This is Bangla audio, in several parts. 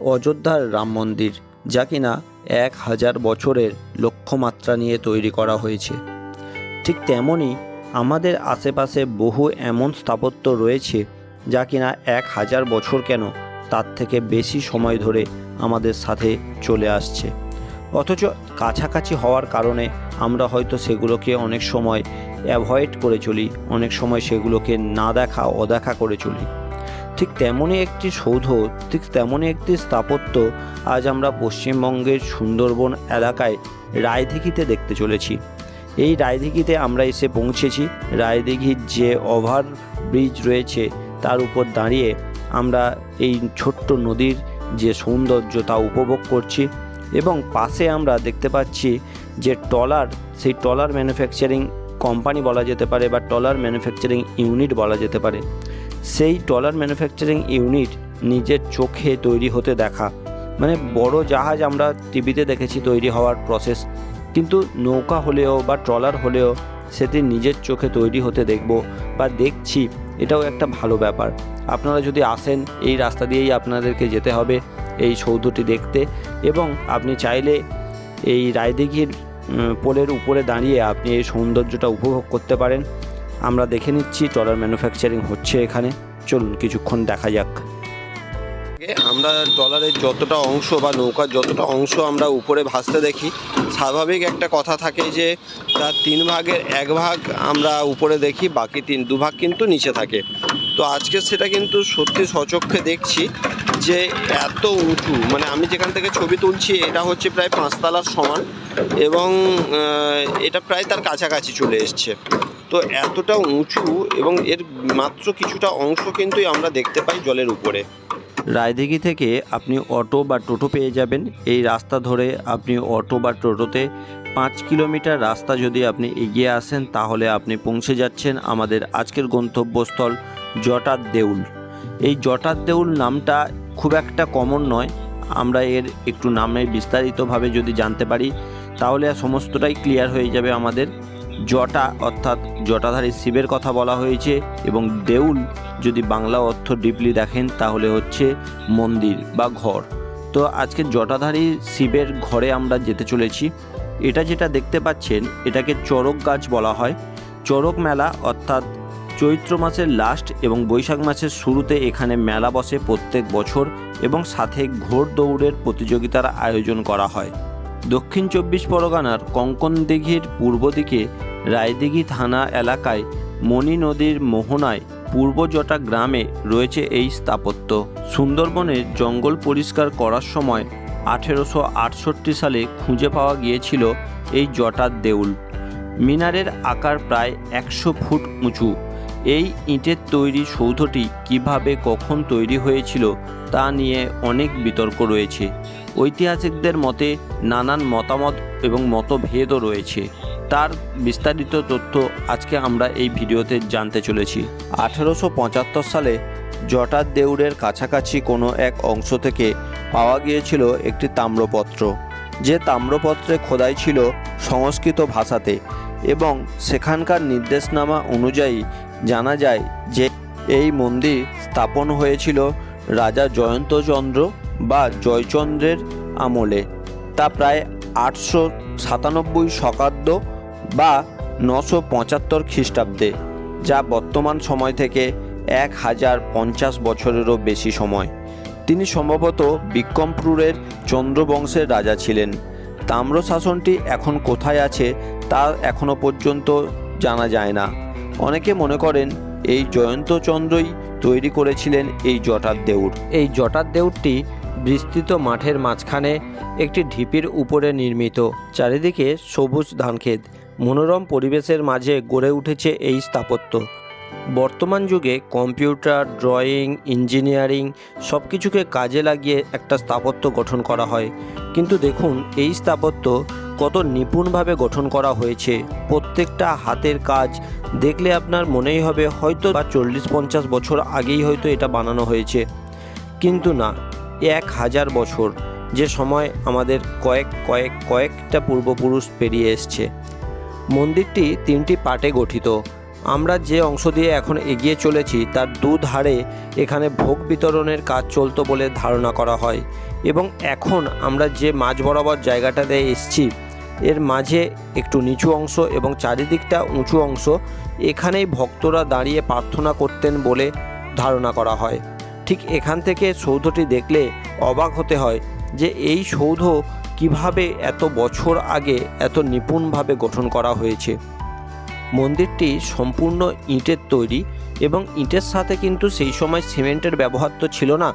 অযোধ্যার রাম মন্দির, যা কিনা এক হাজার বছরের লক্ষ্যমাত্রা নিয়ে তৈরি করা হয়েছে। ঠিক তেমনই আমাদের আশেপাশে বহু এমন স্থাপত্য রয়েছে, যা কিনা এক হাজার বছর কেন তার থেকে বেশি সময় ধরে আমাদের সাথে চলে আসছে। অথচ কাছাকাছি হওয়ার কারণে আমরা হয়তো সেগুলোকে অনেক সময় অ্যাভয়েড করে চলি, অনেক সময় সেগুলোকে না দেখা, অদেখা করে চলি। ঠিক তেমনই একটি সৌধ, ঠিক তেমনই একটি স্থাপত্য আজ আমরা পশ্চিমবঙ্গের সুন্দরবন এলাকায় রায়দিঘিতে দেখতে চলেছি। এই রায়দিঘিতে আমরা এসে পৌঁছেছি। রায়দিঘির যে ওভার ব্রিজ রয়েছে, তার উপর দাঁড়িয়ে আমরা এই ছোট্ট নদীর যে সৌন্দর্য তা উপভোগ করছি এবং পাশে আমরা দেখতে পাচ্ছি যে টলার সেই টলার ম্যানুফ্যাকচারিং কোম্পানি বলা যেতে পারে বা টলার ম্যানুফ্যাকচারিং ইউনিট বলা যেতে পারে। সেই ট্রলার ম্যানুফ্যাকচারিং ইউনিট নিজের চোখে তৈরি হতে দেখা। মানে বড় জাহাজ আমরা টিভিতে দেখেছি তৈরি হওয়ার প্রসেস কিন্তু নৌকা হলেও বা ট্রলার হলেও সেটি নিজের চোখে তৈরি হতে দেখব বা দেখছি, এটাও একটা ভালো ব্যাপার। আপনারা যদি আসেন, এই রাস্তা দিয়েই আপনাদেরকে যেতে হবে এই সৌধটি দেখতে। এবং আপনি চাইলে এই রায়দিঘির পোলের উপরে দাঁড়িয়ে আপনি এই সৌন্দর্যটা উপভোগ করতে পারেন। আমরা দেখে নিচ্ছি ট্রলার ম্যানুফ্যাকচারিং হচ্ছে এখানে। চলুন কিছুক্ষণ দেখা যাক। আমরা ট্রলারের যতটা অংশ বা নৌকার যতটা অংশ আমরা উপরে ভাসতে দেখি, স্বাভাবিক একটা কথা থাকে যে তার তিন ভাগের এক ভাগ আমরা উপরে দেখি, বাকি তিন দু ভাগ কিন্তু নিচে থাকে। তো আজকে সেটা কিন্তু সত্যি সচক্ষে দেখছি যে এত উঁচু মানে আমি যেখান থেকে ছবি তুলছি এটা হচ্ছে প্রায় পাঁচতলার সমান এবং এটা প্রায় তার কাছাকাছি চলে এসছে। তো এতটা উঁচু এবং এর মাত্র কিছুটা অংশ কিন্তু আমরা দেখতে পাই জলের উপরে। রায়দিঘি থেকে আপনি অটো বা টোটো পেয়ে যাবেন। এই রাস্তা ধরে আপনি অটো বা টোটোতে পাঁচ কিলোমিটার রাস্তা যদি আপনি এগিয়ে আসেন, তাহলে আপনি পৌঁছে যাচ্ছেন আমাদের আজকের গন্তব্যস্থল জটার দেউল। এই জটার দেউল নামটা খুব একটা কমন নয়। আমরা এর একটু নামে বিস্তারিতভাবে যদি জানতে পারি, তাহলে সমস্তটাই ক্লিয়ার হয়ে যাবে আমাদের। জটা, অর্থাৎ জটাধারী শিবের কথা বলা হয়েছে এবং দেউল যদি বাংলা অর্থ ডিপলি দেখেন তাহলে হচ্ছে মন্দির বা ঘর। তো আজকে জটাধারী শিবের ঘরে আমরা যেতে চলেছি। এটা যেটা দেখতে পাচ্ছেন, এটাকে চড়ক গাছ বলা হয়। চড়ক মেলা, অর্থাৎ চৈত্র মাসের লাস্ট এবং বৈশাখ মাসের শুরুতে এখানে মেলা বসে প্রত্যেক বছর এবং সাথে ঘোড় দৌড়ের প্রতিযোগিতার আয়োজন করা হয়। দক্ষিণ চব্বিশ পরগনার কঙ্কন দিঘির পূর্ব দিকে রায়দিঘি থানা এলাকায় মণি নদীর মোহনায় পূর্বজটা গ্রামে রয়েছে এই স্থাপত্য। সুন্দরবনের জঙ্গল পরিষ্কার করার সময় আঠেরোশো আটষট্টি সালে খুঁজে পাওয়া গিয়েছিল এই জটার দেউল। মিনারের আকার প্রায় একশো ফুট উঁচু। এই ইটের তৈরি সৌধটি কীভাবে কখন তৈরি হয়েছিল তা নিয়ে অনেক বিতর্ক রয়েছে। ঐতিহাসিকদের মতে নানান মতামত এবং মতভেদও রয়েছে। তার বিস্তারিত তথ্য আজকে আমরা এই ভিডিওতে জানতে চলেছি। আঠেরোশো পঁচাত্তর সালে জটার দেউরের কাছাকাছি কোনো এক অংশ থেকে পাওয়া গিয়েছিল একটি তাম্রপত্র, যে তাম্রপত্রে খোদাই ছিল সংস্কৃত ভাষাতে এবং সেখানকার নির্দেশনামা অনুযায়ী জানা যায় যে এই মন্দির স্থাপন হয়েছিল রাজা জয়ন্তচন্দ্র বা জয়চন্দ্রের আমলে। তা প্রায় আটশো সাতানব্বই শকাব্দ বা নশো পঁচাত্তর খ্রিস্টাব্দে, যা বর্তমান সময় থেকে এক হাজার পঞ্চাশ বছরেরও বেশি সময়। তিনি সম্ভবত বিক্রমপুরের চন্দ্রবংশের রাজা ছিলেন। তাম্রশাসনটি এখন কোথায় আছে তা এখনও পর্যন্ত জানা যায় না। অনেকে মনে করেন এই জয়ন্তচন্দ্রই তৈরি করেছিলেন এই জটার দেউর এই জটার দেউরটি বিস্তৃত মাঠের মাঝখানে একটি ঢিপির উপরে নির্মিত, চারিদিকে সবুজ ধানক্ষেত। মনোরম পরিবেশের মাঝে গড়ে উঠেছে এই স্থাপত্য। বর্তমান যুগে কম্পিউটার, ড্রয়িং, ইঞ্জিনিয়ারিং সব কিছুকে কাজে লাগিয়ে একটা স্থাপত্য গঠন করা হয়। কিন্তু দেখুন, এই স্থাপত্য কত নিপুণভাবে গঠন করা হয়েছে। প্রত্যেকটা হাতের কাজ দেখলে আপনার মনেই হবে, হয়তো বা চল্লিশ পঞ্চাশ বছর আগেই হয়তো এটা বানানো হয়েছে। কিন্তু না, এক হাজার বছর, যে সময় আমাদের কয়েক কয়েক, কয়েকটা পূর্বপুরুষ পেরিয়ে এসছে। মন্দিরটি তিনটি পার্টে গঠিত। আমরা যে অংশ দিয়ে এখন এগিয়ে চলেছি, তার দুধারে এখানে ভোগ বিতরণের কাজ চলতো বলে ধারণা করা হয়। এবং এখন আমরা যে মাঝ বরাবর জায়গাটাতে এসছি, এর মাঝে একটু নিচু অংশ এবং চারিদিকটা উঁচু অংশ, এখানেই ভক্তরা দাঁড়িয়ে প্রার্থনা করতেন বলে ধারণা করা হয়। ঠিক এখান থেকে সৌধটি দেখলে অবাক হতে হয় যে এই সৌধ কীভাবে এত বছর আগে এত নিপুণভাবে গঠন করা হয়েছে? মন্দিরটি সম্পূর্ণ ইটের তৈরি এবং ইটের সাথে কিন্তু সেই সময় সিমেন্টের ব্যবহার তো ছিল না।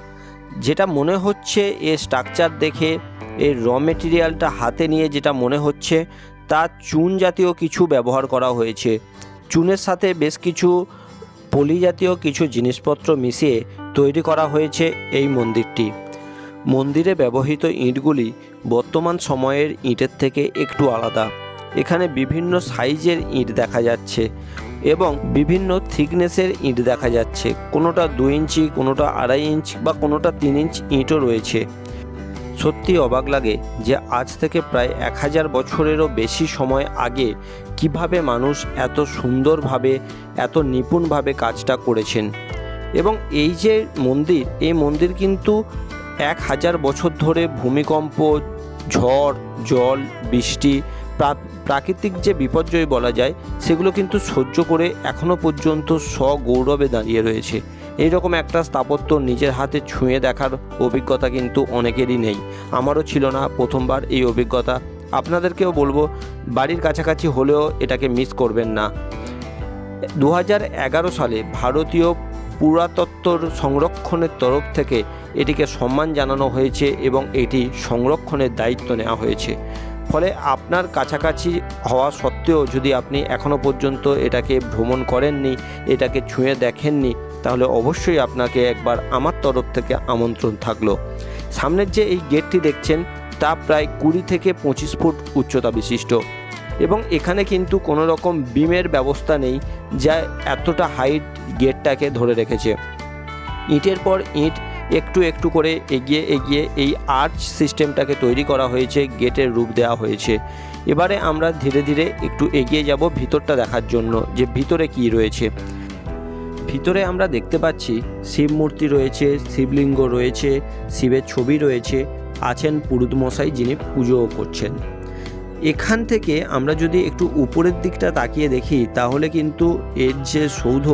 যেটা মনে হচ্ছে এর স্ট্রাকচার দেখে এর র মেটেরিয়ালটা হাতে নিয়ে যেটা মনে হচ্ছে, তা চুন জাতীয় কিছু ব্যবহার করা হয়েছে। চুনের সাথে বেশ কিছু পলি জাতীয় কিছু জিনিসপত্র মিশিয়ে তৈরি করা হয়েছে এই মন্দিরটি। মন্দিরে ব্যবহৃত ইঁটগুলি বর্তমান সময়ের ইঁটের থেকে একটু আলাদা। এখানে বিভিন্ন সাইজের ইঁট দেখা যাচ্ছে এবং বিভিন্ন থিকনেসের ইঁট দেখা যাচ্ছে। কোনোটা দু ইঞ্চি, কোনোটা আড়াই ইঞ্চ বা কোনোটা তিন ইঞ্চ ইঁটও রয়েছে। সত্যি অবাক লাগে যে আজ থেকে প্রায় এক হাজার বছরেরও বেশি সময় আগে কীভাবে মানুষ এত সুন্দরভাবে, এত নিপুণভাবে কাজটা করেছেন। এবং এই যে মন্দির, এই মন্দির কিন্তু এক হাজার বছর ধরে ভূমিকম্প, ঝড়, জল, বৃষ্টি, প্রা- প্রাকৃতিক যে বিপর্যয় বলা যায়, সেগুলো কিন্তু সহ্য করে এখনও পর্যন্ত স্বগৌরবে দাঁড়িয়ে রয়েছে। এইরকম একটা স্থাপত্য নিজের হাতে ছুঁয়ে দেখার অভিজ্ঞতা কিন্তু অনেকেরই নেই। আমারও ছিল না প্রথমবার এই অভিজ্ঞতা। আপনাদেরকেও বলব, বাড়ির কাছাকাছি হলেও এটাকে মিস করবেন না। দু সালে ভারতীয় পুরাতত্ত্বর সংরক্ষণের তরফ থেকে এটিকে সম্মান জানানো হয়েছে এবং এটি সংরক্ষণের দায়িত্ব নেওয়া হয়েছে। ফলে আপনার কাছাকাছি হওয়া সত্ত্বেও যদি আপনি এখনও পর্যন্ত এটাকে ভ্রমণ করেননি, এটাকে ছুঁয়ে দেখেননি, তাহলে অবশ্যই আপনাকে একবার আমার তরফ থেকে আমন্ত্রণ থাকল। সামনের যে এই গেটটি দেখছেন, তা প্রায় কুড়ি থেকে পঁচিশ ফুট উচ্চতা বিশিষ্ট। এবং এখানে কিন্তু কোনো রকম বিমের ব্যবস্থা নেই, যা এতটা হাইট গেটটাকে ধরে রেখেছে। ইটের পর ইট একটু একটু করে এগিয়ে এগিয়ে এই আর্চ সিস্টেমটাকে তৈরি করা হয়েছে, গেটের রূপ দেওয়া হয়েছে। এবারে আমরা ধীরে ধীরে একটু এগিয়ে যাব ভিতরটা দেখার জন্য, যে ভিতরে কি রয়েছে। ভিতরে আমরা দেখতে পাচ্ছি শিব মূর্তি রয়েছে, শিবলিঙ্গ রয়েছে, শিবের ছবি রয়েছে, আছেন পুরুত মশাই যিনি পুজোও করছেন। এখান থেকে আমরা যদি একটু উপরের দিকটা তাকিয়ে দেখি, তাহলে কিন্তু এর যে সৌধ,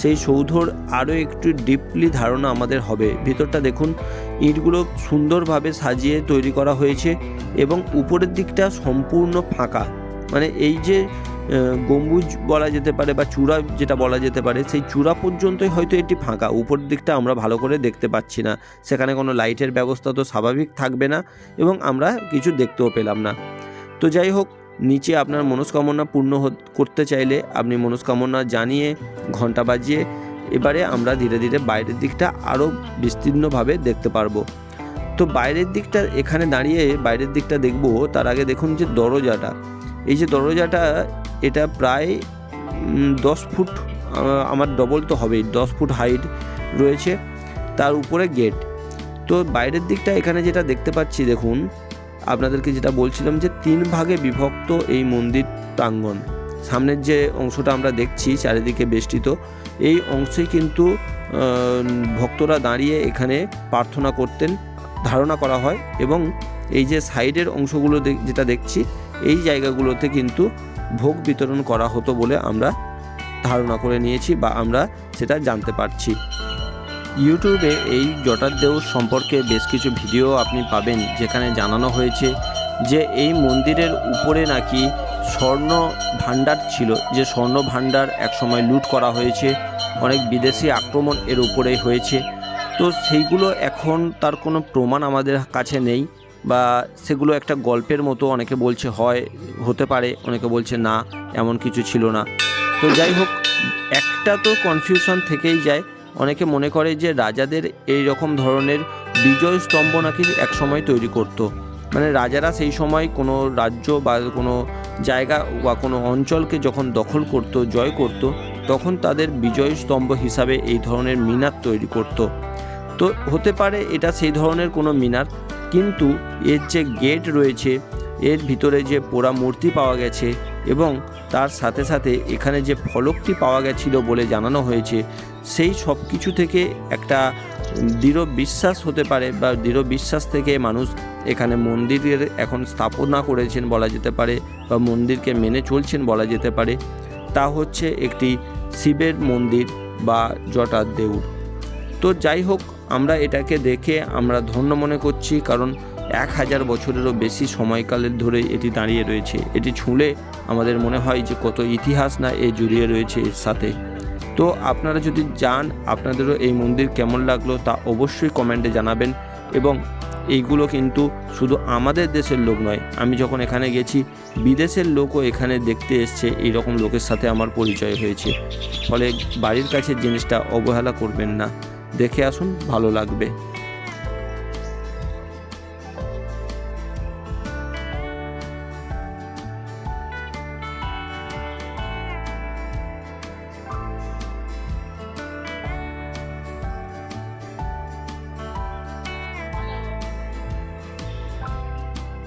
সেই সৌধর আরও একটু ডিপলি ধারণা আমাদের হবে। ভিতরটা দেখুন, ইটগুলো সুন্দরভাবে সাজিয়ে তৈরি করা হয়েছে এবং উপরের দিকটা সম্পূর্ণ ফাঁকা। মানে এই যে গম্বুজ বলা যেতে পারে বা চূড়া যেটা বলা যেতে পারে, সেই চূড়া পর্যন্তই হয়তো এটি ফাঁকা। উপরের দিকটা আমরা ভালো করে দেখতে পাচ্ছি না। সেখানে কোনো লাইটের ব্যবস্থা তো স্বাভাবিক থাকবে না এবং আমরা কিছু দেখতেও পেলাম না। তো যাই হোক, নিচে আপনার মনস্কামনা পূর্ণ করতে চাইলে আপনি মনস্কামনা জানিয়ে ঘণ্টা বাজিয়ে এবারে আমরা ধীরে ধীরে বাইরের দিকটা আরও বিস্তীর্ণভাবে দেখতে পারব। তো বাইরের দিকটা এখানে দাঁড়িয়ে বাইরের দিকটা দেখব, তার আগে দেখুন যে দরজাটা। এই যে দরজাটা, এটা প্রায় দশ ফুট আমার ডবল তো হবেই, দশ ফুট হাইট রয়েছে, তার উপরে গেট তো বাইরের দিকটা এখানে যেটা দেখতে পাচ্ছি, দেখুন আপনাদেরকে যেটা বলছিলাম যে তিন ভাগে বিভক্ত এই মন্দির প্রাঙ্গণ। সামনের যে অংশটা আমরা দেখছি চারিদিকে বেষ্টিত, এই অংশে কিন্তু ভক্তরা দাঁড়িয়ে এখানে প্রার্থনা করতেন, ধারণা করা হয় এবং এই যে সাইডের অংশগুলো যেটা দেখছি, এই জায়গাগুলোতে কিন্তু ভোগ বিতরণ করা হতো বলে আমরা ধারণা করে নিয়েছি বা আমরা সেটা জানতে পারছি। ইউটিউবে এই জটারদেউ সম্পর্কে বেশ কিছু ভিডিও আপনি পাবেন, যেখানে জানানো হয়েছে যে এই মন্দিরের উপরে নাকি স্বর্ণ ভাণ্ডার ছিল, যে স্বর্ণ ভাণ্ডার একসময় লুট করা হয়েছে, অনেক বিদেশি আক্রমণ এর উপরে হয়েছে। তো সেইগুলো এখন তার কোনো প্রমাণ আমাদের কাছে নেই, বা সেগুলো একটা গল্পের মতো অনেকে বলছে হয়, হতে পারে, অনেকে বলছে না, এমন কিছু ছিল না। তো যাই হোক, একটা তো কনফিউশন থেকেই যায়। অনেকে মনে করে যে রাজাদের এই রকম ধরনের বিজয় স্তম্ভ নাকি একসময় তৈরি করত। মানে রাজারা সেই সময় কোনো রাজ্য বা কোনো জায়গা বা কোনো অঞ্চলকে যখন দখল করত, জয় করত, তখন তাদের বিজয় স্তম্ভ হিসাবে এই ধরনের মিনার তৈরি করত তো হতে পারে এটা সেই ধরনের কোনো মিনার, কিন্তু এর যে গেট রয়েছে, এর ভিতরে যে পোড়া মূর্তি পাওয়া গেছে এবং তার সাথে সাথে এখানে যে ফলকটি পাওয়া গেছিল বলে জানানো হয়েছে, সেই সব কিছু থেকে একটা দৃঢ় বিশ্বাস হতে পারে বা দৃঢ় বিশ্বাস থেকে মানুষ এখানে মন্দিরের এখন স্থাপনা করেছেন বলা যেতে পারে বা মন্দিরকে মেনে চলছেন বলা যেতে পারে। তা হচ্ছে একটি শিবের মন্দির বা জটার দেউর তো যাই হোক, আমরা এটাকে দেখে আমরা ধন্য মনে করছি, কারণ এক হাজার বছরেরও বেশি সময়কালের ধরে এটি দাঁড়িয়ে রয়েছে। এটি ছুঁলে আমাদের মনে হয় যে কত ইতিহাস না এ জড়িয়ে রয়েছে এর সাথে। তো আপনারা যদি যান, আপনাদেরও এই মন্দির কেমন লাগল তা অবশ্যই কমেন্টে জানাবেন এবং এইগুলো কিন্তু শুধু আমাদের দেশের লোক নয়, আমি যখন এখানে গেছি, বিদেশের লোকও এখানে দেখতে এসছে, এইরকম লোকের সাথে আমার পরিচয় হয়েছে। ফলে বাড়ির কাছে জিনিসটা অবহেলা করবেন না। দেখে আসুন, ভালো লাগবে।